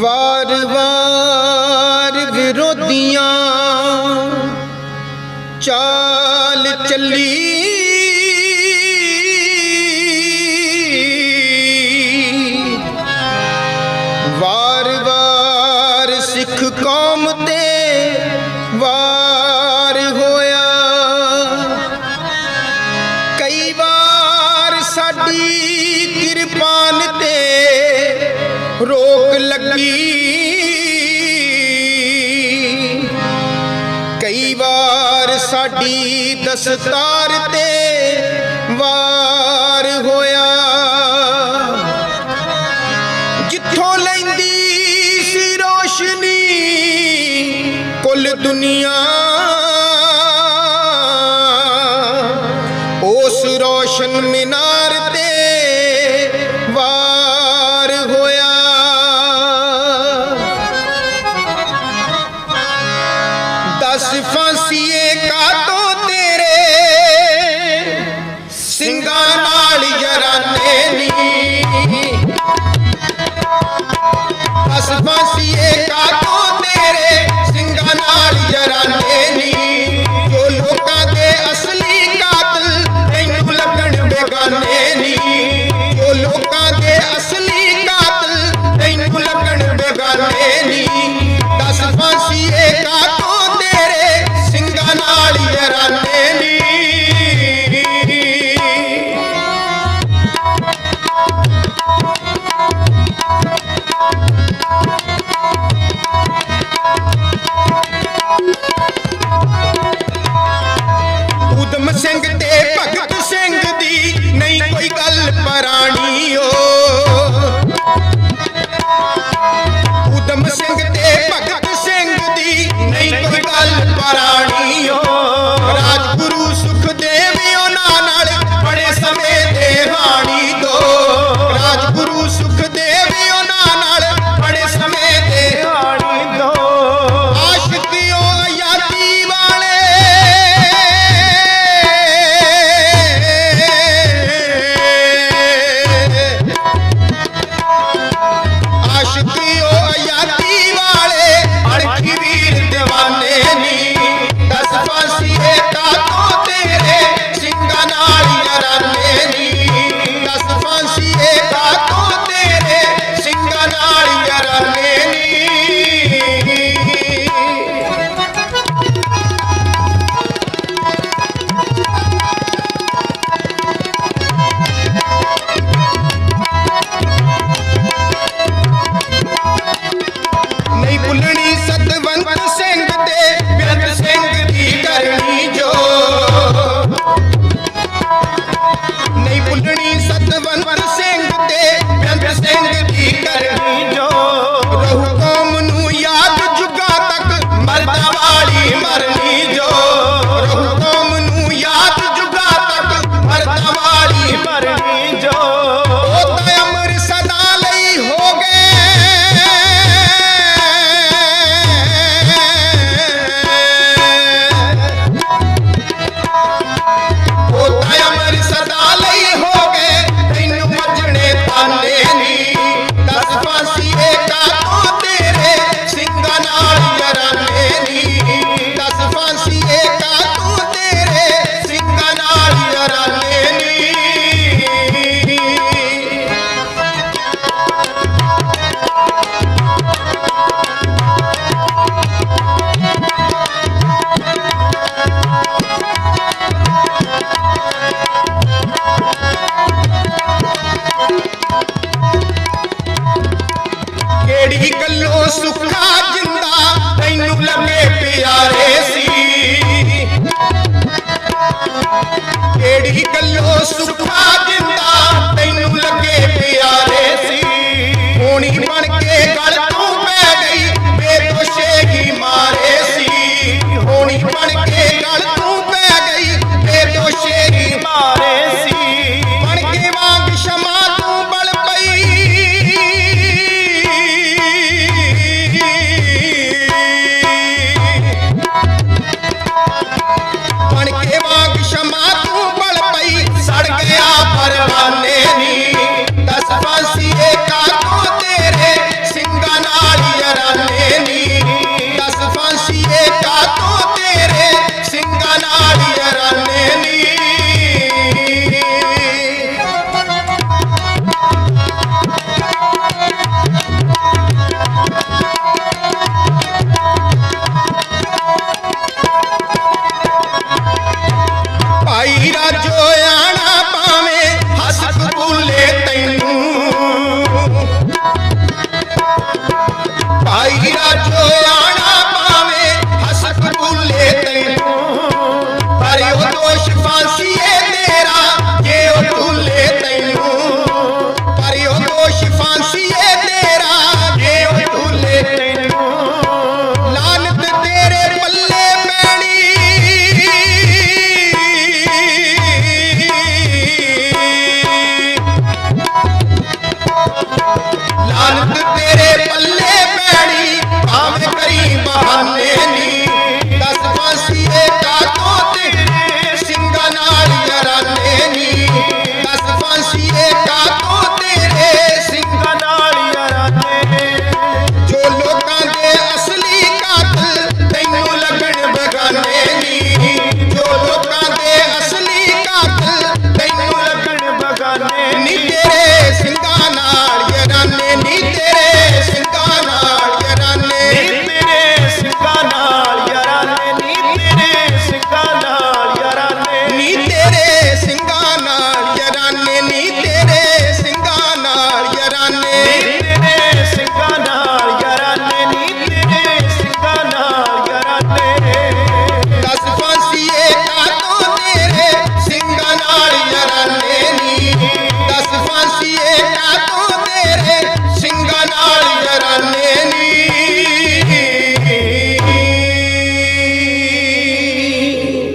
ਵਾਰ ਵਾਰ ਵਿਰੋਧੀਆਂ ਚਾਲ ਚੱਲੀ। ਸਿੱਖ ਕੌਮ ਲੱਗੀ ਕਈ ਵਾਰ ਸਾਡੀ ਦਸਤਾਰ ਤੇ ਵਾਰ ਹੋਇਆ। ਜਿੱਥੋਂ ਲੈਂਦੀ ਸੀ ਰੋਸ਼ਨੀ ਕੁੱਲ ਦੁਨੀਆ। ਉਸ ਰੋਸ਼ਨ ਮਿਨਾ ਸਿੰਘ ਦੇ ਭਗਤ ਸਿੰਘ ਦੀ ਨਹੀਂ ਕੋਈ ਗੱਲ ਪਰਾਣੀ ਓ। புலனி ਦਿਲੋਂ ਸੁੱਖਾ ਜਿੰਦਾ ਤੈਨੂੰ ਲੱਗੇ ਪਿਆਰੇ ਸੀ। ਕਿਹੜੀ ਗੱਲੋਂ ਸੁੱਖਾ ਜਿੰਦਾ? ਹੀਰਾ ਚੋਆਣਾ ਪਾਵੇ ਹਸਕ ਰੂਲੇ ਤੈਨੂੰ। ਪਰ ਉਹ ਦੋਸ਼ ਫਾਂਸੀਏ ਤੇਰਾ, ਜੇ ਉਹ ਰੂਲੇ ਤੈਨੂੰ। ਪਰ ਉਹ ਦੋਸ਼ ਫਾਂਸੀਏ ਤੇਰਾ, ਜੇ ਉਹ ਰੂਲੇ ਤੈਨੂੰ। ਲਾਲਤ ਤੇਰੇ ਪੱਲੇ ਪੈਣੀ। ਲਾਲਤ ਨੀ ਤੇਰੇ ਸਿੰਘਾਂ ਨਾਲ ਯਾਰਾਨੇ ਨੀ ਤੇਰੇ ਸਿੰਘਾਂ ਨਾਲ ਯਾਰਾਨੇ ਨੀ ਤੇਰੇ ਸਿੰਘਾਂ ਨਾਲ ਯਾਰਾਨੇ ਨੀ ਤੇਰੇ ਸਿੰਘਾਂ ਨੀ